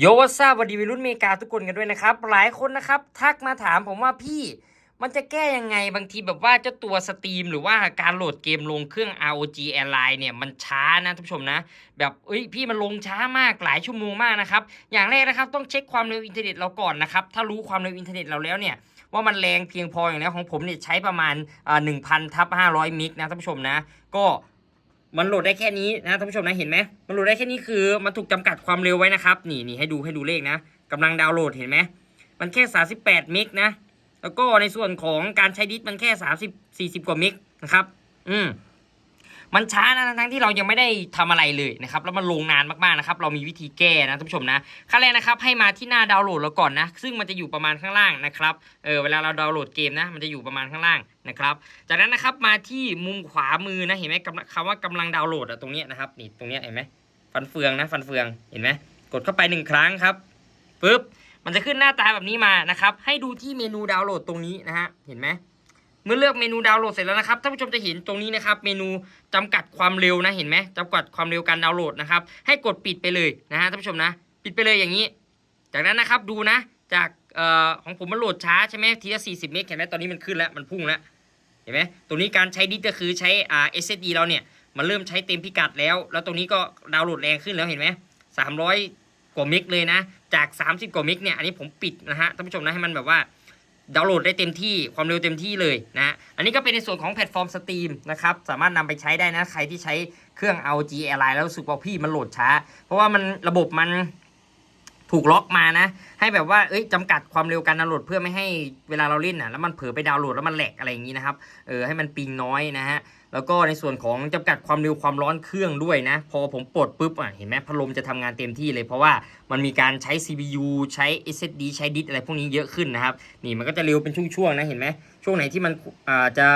โยวัสซาบดีวัยรุ่นเมกาทุกคนกันด้วยนะครับ หลายคนนะครับ ทักมาถามผมว่าพี่มันจะแก้ยังไงบางทีแบบว่าเจ้าตัวสตรีมหรือว่าการโหลดเกมลงเครื่อง ROG Airline เนี่ยมันช้านะท่านผู้ชมนะ แบบเอ้ยพี่มันลงช้ามากหลายชั่วโมงมากนะครับ อย่างแรกนะครับต้องเช็คความเร็วอินเทอร์เน็ตเราก่อนนะครับ ถ้ารู้ความเร็วอินเทอร์เน็ตเราแล้วเนี่ยว่ามันแรงเพียงพออย่างนี้ของผมเนี่ยใช้ประมาณอ่าหนึ่งพันทับห้าร้อยมิกนะท่านผู้ชมนะ ก็ มันโหลดได้แค่นี้นะท่านผู้ชมนะเห็นไหมมันโหลดได้แค่นี้คือมันถูกจำกัดความเร็วไว้นะครับ นี่นี่ให้ดูให้ดูเลขนะกำลังดาวน์โหลดเห็นไหมมันแค่ 38มิกนะแล้วก็ในส่วนของการใช้ดิสก์มันแค่ 30 40 กว่ามิกนะครับ อืม มันช้านะทั้งที่เรายังไม่ได้ทำอะไรเลยนะครับแล้วมันลงนานมากๆนะครับเรามีวิธีแก้นะท่านผู้ชมนะขั้นแรกนะครับให้มาที่หน้าดาวน์โหลดเราก่อนนะซึ่งมันจะอยู่ประมาณข้างล่างนะครับเออเวลาเราดาวน์โหลดเกมนะมันจะอยู่ประมาณข้างล่างนะครับจากนั้นนะครับมาที่มุมขวามือนะเห็นไหมคำว่ากำลังดาวน์โหลดอะตรงนี้นะครับนี่ตรงนี้เห็นไหมฟันเฟืองนะฟันเฟืองเห็นไหมกดเข้าไปหนึ่งครั้งครับปึ๊บมันจะขึ้นหน้าตาแบบนี้มานะครับให้ดูที่เมนูดาวน์โหลดตรงนี้นะฮะเห็นไหม เมื่อเลือกเมนูดาวน์โหลดเสร็จแล้วนะครับท่านผู้ชมจะเห็นตรงนี้นะครับ เมนูจำกัดความเร็วนะเห็นไหมจำกัดความเร็วการดาวน์โหลดนะครับ ให้กดปิดไปเลยนะฮะท่านผู้ชมนะ ปิดไปเลยอย่างนี้ จากนั้นนะครับดูนะ จากออของผมมันโหลดช้าใช่ไหมทีละ40เมกเห็นไหมตอนนี้มันขึ้นแล้วมันพุ่งแล้วเห็นไหมตรงนี้การใช้ดิสก็คือใช้อ่า SSD เราเนี่ยมันเริ่มใช้เต็มพิกัดแล้ว แล้วตรงนี้ก็ดาวน์โหลดแรงขึ้นแล้วเห็นไหม300กว่าเมกเลยนะ จาก 30 กว่าเมกเนี่ย อันนี้ผมปิดนะฮะ ท่านผู้ชมนะ ให้มันแบบว่า ดาวน์โหลดได้เต็มที่ความเร็วเต็มที่เลยนะอันนี้ก็เป็นในส่วนของแพลตฟอร์มสตรีมนะครับสามารถนำไปใช้ได้นะใครที่ใช้เครื่อง LG Airline แล้วรู้สึกว่าพี่มันโหลดช้า เพราะว่ามันระบบมัน ถูกล็อกมานะ ให้แบบว่าเอ้ยจำกัดความเร็วการดาวน์โหลดเพื่อไม่ให้เวลาเราเล่นน่ะแล้วมันเผลอไปดาวน์โหลดแล้วมันแหลกอะไรอย่างนี้นะครับเออให้มันปิงน้อยนะฮะแล้วก็ในส่วนของจำกัดความเร็วความร้อนเครื่องด้วยนะ พอผมปลดปุ๊บอะเห็นไหมพัดลมจะทำงานเต็มที่เลย เพราะว่ามันมีการใช้ CPU ใช้ SSD ใช้ดิสอะไรพวกนี้เยอะขึ้นนะครับนี่มันก็จะเร็วเป็นช่วงๆนะเห็นไหมช่วงไหนที่มันอ่าจะ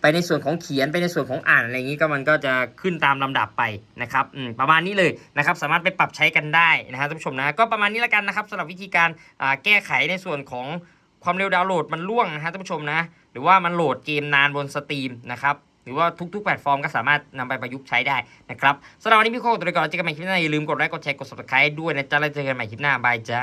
ไปในส่วนของเขียนไปในส่วนของอ่านอะไรอย่างนี้ก็มันก็จะขึ้นตามลำดับไปนะครับประมาณนี้เลยนะครับสามารถไปปรับใช้กันได้นะฮะท่านผู้ชมนะก็ประมาณนี้แล้วกันนะครับสำหรับวิธีการแก้ไขในส่วนของความเร็วดาวน์โหลดมันล่วงนะฮะท่านผู้ชมนะหรือว่ามันโหลดเกมนานบนสตรีมนะครับหรือว่าทุกๆ แพลตฟอร์มก็สามารถนำไปประยุกต์ใช้ได้นะครับสำหรับวันนี้พี่โค้ดตัวก่อนเจอกันใหม่คลิปหน้าอย่าลืมกดไลค์กดแชร์กด subscribe ด้วยนะจ๊ะแล้วเจอกันใหม่คลิปหน้าบายจ้า